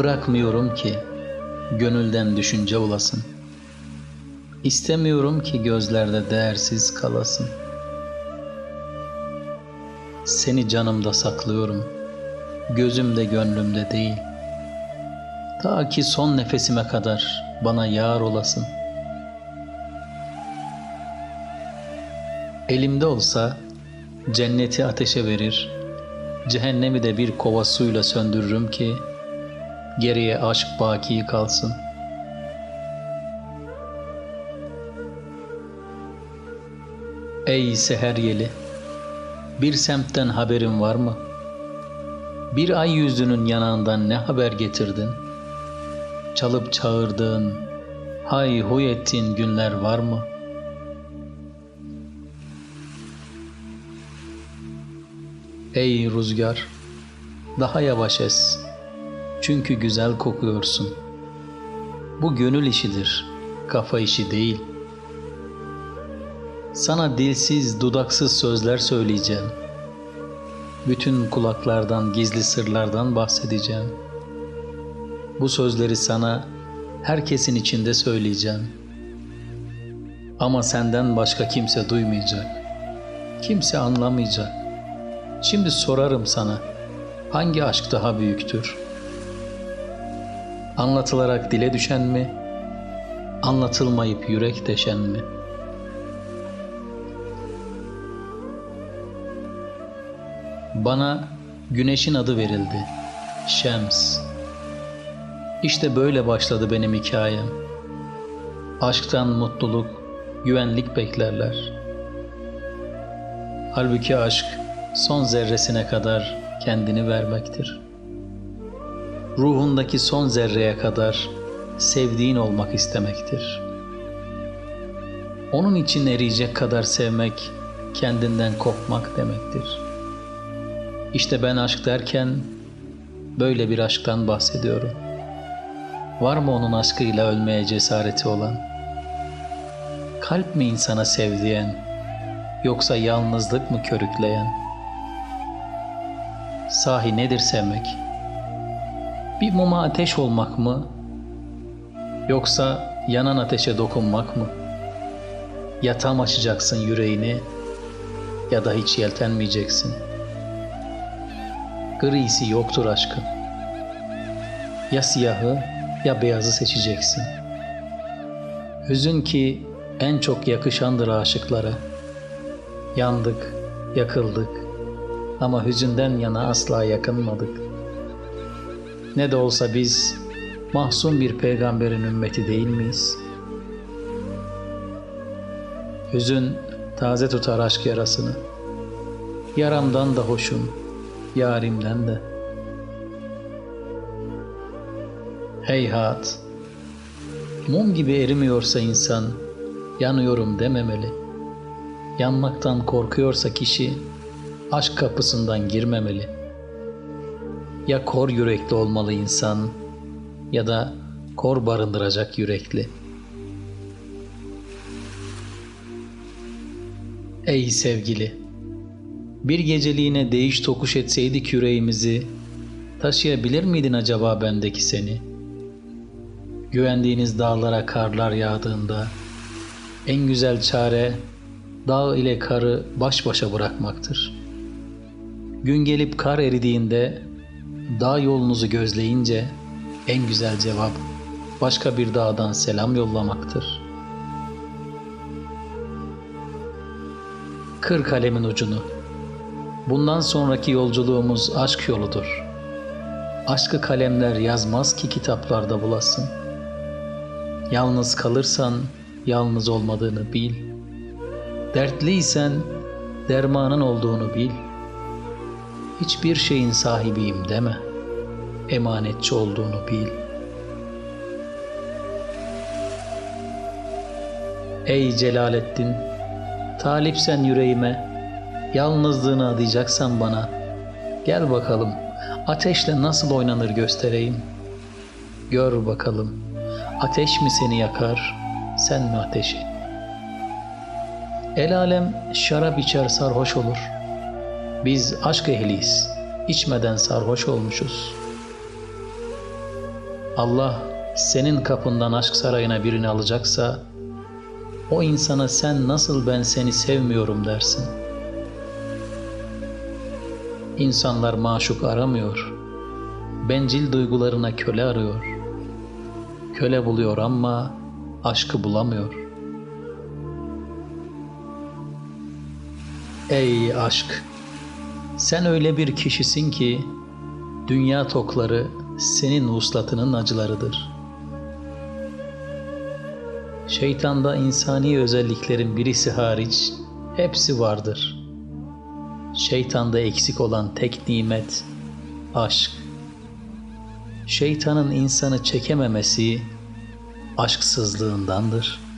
Bırakmıyorum ki gönülden düşünce olasın. İstemiyorum ki gözlerde değersiz kalasın. Seni canımda saklıyorum. Gözümde gönlümde değil. Ta ki son nefesime kadar bana yar olasın. Elimde olsa cenneti ateşe verir, cehennemi de bir kova suyla söndürürüm ki geriye aşk baki kalsın. Ey seher yeli, bir semtten haberin var mı? Bir ay yüzünün yanağından ne haber getirdin? Çalıp çağırdığın, hay huy ettiğin günler var mı? Ey rüzgar, daha yavaş es. Çünkü güzel kokuyorsun. Bu gönül işidir, kafa işi değil. Sana dilsiz, dudaksız sözler söyleyeceğim. Bütün kulaklardan, gizli sırlardan bahsedeceğim. Bu sözleri sana herkesin içinde söyleyeceğim. Ama senden başka kimse duymayacak. Kimse anlamayacak. Şimdi sorarım sana, hangi aşk daha büyüktür? Anlatılarak dile düşen mi? Anlatılmayıp yürek deşen mi? Bana güneşin adı verildi. Şems. İşte böyle başladı benim hikayem. Aşktan mutluluk, güvenlik beklerler. Halbuki aşk son zerresine kadar kendini vermektir. Ruhundaki son zerreye kadar sevdiğin olmak istemektir. Onun için eriyecek kadar sevmek, kendinden kopmak demektir. İşte ben aşk derken böyle bir aşktan bahsediyorum. Var mı onun aşkıyla ölmeye cesareti olan? Kalp mi insana sevdiyen, yoksa yalnızlık mı körükleyen? Sahi nedir sevmek? Bir muma ateş olmak mı? Yoksa yanan ateşe dokunmak mı? Ya tam açacaksın yüreğini ya da hiç yeltenmeyeceksin. Grisi yoktur aşkın. Ya siyahı ya beyazı seçeceksin. Hüzün ki en çok yakışandır aşıklara. Yandık, yakıldık ama hüzünden yana asla yakınmadık. Ne de olsa biz mahzun bir peygamberin ümmeti değil miyiz? Hüzün taze tutar aşk yarasını. Yaramdan da hoşum, yarimden de. Heyhat, mum gibi erimiyorsa insan, yanıyorum dememeli. Yanmaktan korkuyorsa kişi, aşk kapısından girmemeli. Ya kor yürekli olmalı insan ya da kor barındıracak yürekli. Ey sevgili! Bir geceliğine değiş tokuş etseydik yüreğimizi, taşıyabilir miydin acaba bendeki seni? Güvendiğiniz dağlara karlar yağdığında, en güzel çare dağ ile karı baş başa bırakmaktır. Gün gelip kar eridiğinde, dağ yolunuzu gözleyince en güzel cevap başka bir dağdan selam yollamaktır. Kır kalemin ucunu. Bundan sonraki yolculuğumuz aşk yoludur. Aşkı kalemler yazmaz ki kitaplarda bulasın. Yalnız kalırsan yalnız olmadığını bil. Dertliysen dermanın olduğunu bil. Hiçbir şeyin sahibiyim deme. Emanetçi olduğunu bil. Ey Celalettin, talipsen yüreğime, yalnızlığını adayacaksan bana, gel bakalım ateşle nasıl oynanır göstereyim. Gör bakalım, ateş mi seni yakar, sen mi ateşi? El alem şarap içer sarhoş olur. Biz aşk ehliyiz, içmeden sarhoş olmuşuz. Allah senin kapından aşk sarayına birini alacaksa o insana sen nasıl ben seni sevmiyorum dersin. İnsanlar maşuk aramıyor. Bencil duygularına köle arıyor. Köle buluyor ama aşkı bulamıyor. Ey aşk! Sen öyle bir kişisin ki dünya tokları senin vuslatının acılarıdır. Şeytanda insani özelliklerin birisi hariç hepsi vardır. Şeytanda eksik olan tek nimet aşk. Şeytanın insanı çekememesi aşksızlığındandır.''